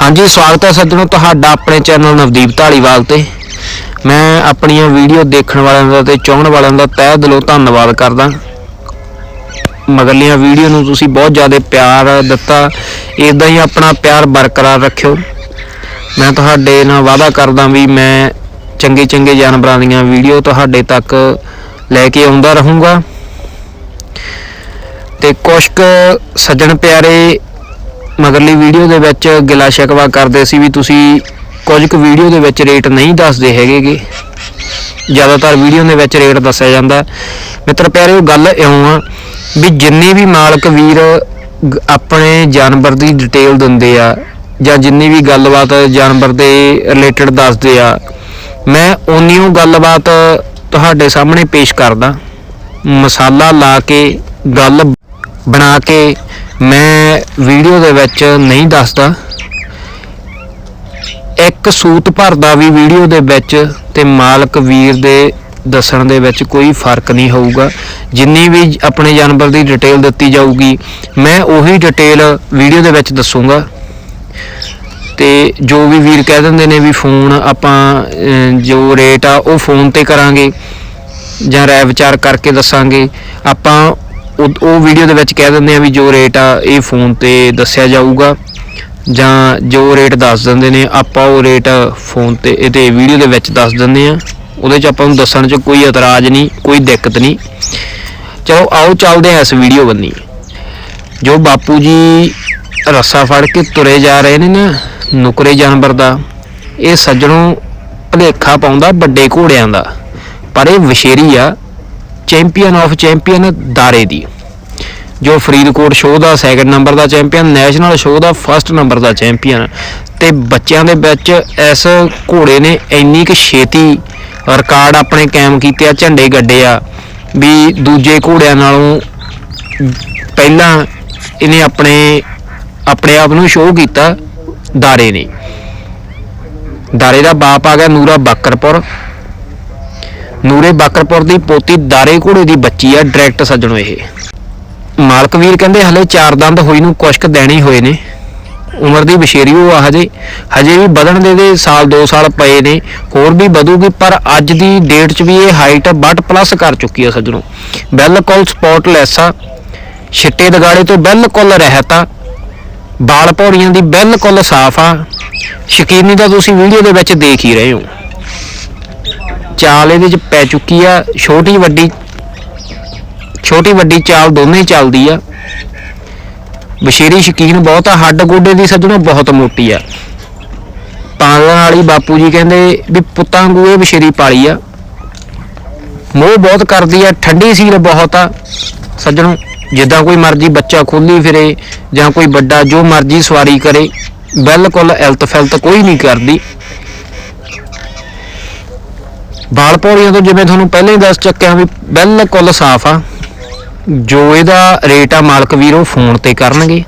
ਹਾਂਜੀ, ਸਵਾਗਤ ਹੈ ਸੱਜਣੋ ਤੁਹਾਡਾ ਆਪਣੇ ਚੈਨਲ ਨਵਦੀਪ ਢਾਲੀਵਾਲ ਤੇ। ਮੈਂ ਆਪਣੀਆਂ ਵੀਡੀਓ ਦੇਖਣ ਵਾਲਿਆਂ ਦਾ ਤੇ ਚਾਹਣ ਵਾਲਿਆਂ ਦਾ ਤਹਿ ਦਿਲੋਂ ਧੰਨਵਾਦ ਕਰਦਾ। ਮਗਰਲੀਆਂ ਵੀਡੀਓ ਨੂੰ ਤੁਸੀਂ ਬਹੁਤ ਜ਼ਿਆਦਾ ਪਿਆਰ ਦਿੱਤਾ। ਇਦਾਂ ਹੀ ਆਪਣਾ ਪਿਆਰ ਬਰਕਰਾਰ ਰੱਖਿਓ। ਮੈਂ ਤੁਹਾਡੇ ਨਾਲ ਵਾਅਦਾ ਕਰਦਾ ਵੀ ਮੈਂ ਚੰਗੇ ਚੰਗੇ ਜਾਨਵਰਾਂ ਦੀਆਂ ਵੀਡੀਓ ਤੁਹਾਡੇ ਤੱਕ ਲੈ ਕੇ ਆਉਂਦਾ ਰਹੂੰਗਾ। ਤੇ ਕੁਸ਼ਕ ਸੱਜਣ ਪਿਆਰੇ ਮਗਰਲੀ ਵੀਡੀਓ ਦੇ ਵਿੱਚ ਗਿਲਾ ਸ਼ਿਕਵਾ ਕਰਦੇ ਸੀ ਵੀ ਤੁਸੀਂ ਕੁਝ ਕੁ ਵੀਡੀਓ ਦੇ ਵਿੱਚ ਰੇਟ ਨਹੀਂ ਦੱਸਦੇ ਹੈਗੇਗੇ। ਜ਼ਿਆਦਾਤਰ ਵੀਡੀਓ ਦੇ ਵਿੱਚ ਰੇਟ ਦੱਸਿਆ ਜਾਂਦਾ। ਮਿੱਤਰ ਪਿਆਰਿਓ, ਗੱਲ ਇਉਂ ਆ ਵੀ ਜਿੰਨੇ ਵੀ ਮਾਲਕ ਵੀਰ ਆਪਣੇ ਜਾਨਵਰ ਦੀ ਡਿਟੇਲ ਦਿੰਦੇ ਆ ਜਾਂ ਜਿੰਨੀ ਵੀ ਗੱਲਬਾਤ ਜਾਨਵਰ ਦੇ ਰਿਲੇਟਡ ਦੱਸਦੇ ਆ, ਮੈਂ ਓਨੀਓ ਗੱਲਬਾਤ ਤੁਹਾਡੇ ਸਾਹਮਣੇ ਪੇਸ਼ ਕਰਦਾ। ਮਸਾਲਾ ਲਾ ਕੇ, ਗੱਲ ਬਣਾ ਕੇ ਮੈਂ ਵੀਡੀਓ ਦੇ ਵਿੱਚ ਨਹੀਂ ਦੱਸਦਾ। ਇੱਕ ਸੂਤ ਭਰਦਾ ਵੀ ਵੀਡੀਓ ਦੇ ਵਿੱਚ ਤੇ ਮਾਲਕ ਵੀਰ ਦੇ ਦੱਸਣ ਦੇ ਵਿੱਚ ਕੋਈ ਫ਼ਰਕ ਨਹੀਂ ਹੋਊਗਾ। ਜਿੰਨੀ ਵੀ ਆਪਣੇ ਜਾਨਵਰ ਦੀ ਡਿਟੇਲ ਦਿੱਤੀ ਜਾਊਗੀ, ਮੈਂ ਉਹੀ ਡਿਟੇਲ ਵੀਡੀਓ ਦੇ ਵਿੱਚ ਦੱਸੂਗਾ। ਤੇ ਜੋ ਵੀ ਵੀਰ ਕਹਿ ਦਿੰਦੇ ਨੇ ਵੀ ਫੋਨ ਆਪਾਂ ਜੋ ਰੇਟ ਆ ਉਹ ਫੋਨ ਤੇ ਕਰਾਂਗੇ ਜਾਂ ਰਾਏ ਵਿਚਾਰ ਕਰਕੇ ਦੱਸਾਂਗੇ। ਆਪਾਂ ਉਹ ਉਹ ਵੀਡੀਓ ਦੇ ਵਿੱਚ ਕਹਿ ਦਿੰਦੇ ਆ ਵੀ ਜੋ ਰੇਟ ਆ ਇਹ ਫੋਨ ਤੇ ਦੱਸਿਆ ਜਾਊਗਾ ਜਾਂ ਜੋ ਰੇਟ ਦੱਸ ਦਿੰਦੇ ਨੇ, ਆਪਾਂ ਉਹ ਰੇਟ ਫੋਨ ਤੇ ਇਹਦੇ ਵੀਡੀਓ ਦੇ ਵਿੱਚ ਦੱਸ ਦਿੰਦੇ ਆ। ਉਹਦੇ ਚ ਆਪਾਂ ਨੂੰ ਦੱਸਣ ਚ ਕੋਈ ਇਤਰਾਜ਼ ਨਹੀਂ, ਕੋਈ ਦਿੱਕਤ ਨਹੀਂ। ਚਲੋ ਆਓ ਚੱਲਦੇ ਆ ਇਸ ਵੀਡੀਓ ਬੰਨੀ ਜੋ ਬਾਪੂ ਜੀ ਰੱਸਾ ਫੜ ਕੇ ਤੁਰੇ ਜਾ ਰਹੇ ਨੇ ਨਾ, ਨੁਕਰੇ ਜਾਨਵਰ ਦਾ, ਇਹ ਸੱਜਣੋਂ ਭਲੇਖਾ ਪਾਉਂਦਾ ਵੱਡੇ ਘੋੜਿਆਂ ਦਾ। ਪਰ ਇਹ ਵਿਸ਼ੇਰੀ ਆ ਚੈਂਪੀਅਨ ਆਫ ਚੈਂਪੀਅਨ ਦਾਰੇ ਦੀ। ਜੋ ਫਰੀਦਕੋਟ ਸ਼ੋਅ ਦਾ ਸੈਕੰਡ ਨੰਬਰ ਦਾ ਚੈਂਪੀਅਨ ਨੈਸ਼ਨਲ ਸ਼ੋਅ ਦਾ ਫਰਸਟ ਨੰਬਰ ਦਾ ਚੈਂਪੀਅਨ। ਤੇ ਬੱਚਿਆਂ ਦੇ ਵਿੱਚ ਇਸ ਘੋੜੇ ਨੇ ਇੰਨੀ ਕਿ ਛੇਤੀ ਰਿਕਾਰਡ ਆਪਣੇ ਕਾਇਮ ਕੀਤੇ ਆ, ਝੰਡੇ ਗੱਡੇ ਆ, ਵੀ ਦੂਜੇ ਘੋੜਿਆਂ ਨਾਲੋਂ ਪਹਿਲਾਂ ਇਹਨੇ ਆਪਣੇ ਆਪਣੇ ਆਪ ਨੂੰ ਸ਼ੋਅ ਕੀਤਾ ਦਾਰੇ ਨੇ। ਦਾਰੇ ਦਾ ਬਾਪ ਆ ਗਿਆ ਨੂਰਾ ਬਾਕਰਪੁਰ। ਨੂਰੇ ਬਾਕਰਪੁਰ ਦੀ ਪੋਤੀ ਦਾਰੇ ਘੋੜੇ ਦੀ ਬੱਚੀ ਆ, ਡਾਇਰੈਕਟ ਸੱਜਣੋ ਇਹ। ਮਾਲਕ ਵੀਰ ਕਹਿੰਦੇ ਹਲੇ ਚਾਰ ਦੰਦ ਹੋਈ ਨੂੰ ਕੁਸ਼ਕ ਦੇਣੇ ਹੋਏ ਨੇ। ਉਮਰ ਦੀ ਬਸ਼ੇਰੀ ਉਹ ਆ ਹਜੇ। ਹਜੇ ਵੀ ਵਧਣ ਦੇ ਦੇ ਸਾਲ 2 ਸਾਲ ਪਏ ਨੇ। ਹੋਰ ਵੀ ਵਧੂਗੀ, ਪਰ ਅੱਜ ਦੀ ਡੇਟ 'ਚ ਵੀ ਇਹ ਹਾਈਟ ਵੱਟ ਪਲੱਸ ਕਰ ਚੁੱਕੀ ਆ ਸੱਜਣੋ। ਬਿਲਕੁਲ ਸਪੌਟਲੈਸ ਆ। ਛਿੱਟੇ ਦਗਾੜੇ ਤੋਂ ਬਿਲਕੁਲ ਰਹਿਤ ਆ। ਬਾਲ ਪੌੜੀਆਂ ਦੀ ਬਿਲਕੁਲ ਸਾਫ਼ ਆ। ਸ਼ਕੀਨੀ ਦਾ ਤੁਸੀਂ ਵੀਡੀਓ ਦੇ ਵਿੱਚ ਦੇਖ ਹੀ ਰਹੇ ਹੋ। ਚਾਲ ਇਹਦੇ 'ਚ ਪੈ ਚੁੱਕੀ ਆ, ਛੋਟੀ ਵੱਡੀ ਛੋਟੀ ਵੱਡੀ ਚਾਲ ਦੋਨੇ ਚੱਲਦੀ ਆ। ਬਸ਼ੇਰੀ ਸ਼ਕੀਨ ਬਹੁਤ ਆ, ਹੱਡ ਗੋਡੇ ਦੀ ਸੱਜਣੋਂ ਬਹੁਤ ਮੋਟੀ ਆ। ਪਾਲਣ ਵਾਲੀ ਬਾਪੂ ਜੀ ਕਹਿੰਦੇ ਵੀ ਪੁੱਤਾਂ ਗੂਏ ਇਹ ਪਾਲੀ ਆ। ਮੋਹ ਬਹੁਤ ਕਰਦੀ ਆ, ਠੰਡੀ ਸੀਲ ਬਹੁਤ ਆ। ਸੱਜਣੋਂ, ਜਿੱਦਾਂ ਕੋਈ ਮਰਜ਼ੀ ਬੱਚਾ ਖੋਲੀ ਫਿਰੇ ਜਾਂ ਕੋਈ ਵੱਡਾ ਜੋ ਮਰਜ਼ੀ ਸਵਾਰੀ ਕਰੇ, ਬਿਲਕੁਲ ਇਲਤ ਫਿਲਤ ਕੋਈ ਨਹੀਂ ਕਰਦੀ। ਬਾਲ ਪੌੜੀਆਂ ਤੋਂ ਜਿਵੇਂ ਤੁਹਾਨੂੰ ਪਹਿਲਾਂ ਹੀ ਦੱਸ ਚੱਕਿਆ ਵੀ ਬਿਲਕੁਲ ਸਾਫ਼ ਆ। ਜੋ ਇਹਦਾ ਰੇਟ ਆ ਮਾਲਕ ਵੀਰ ਉਹ ਫੋਨ ਤੇ ਕਰਨਗੇ।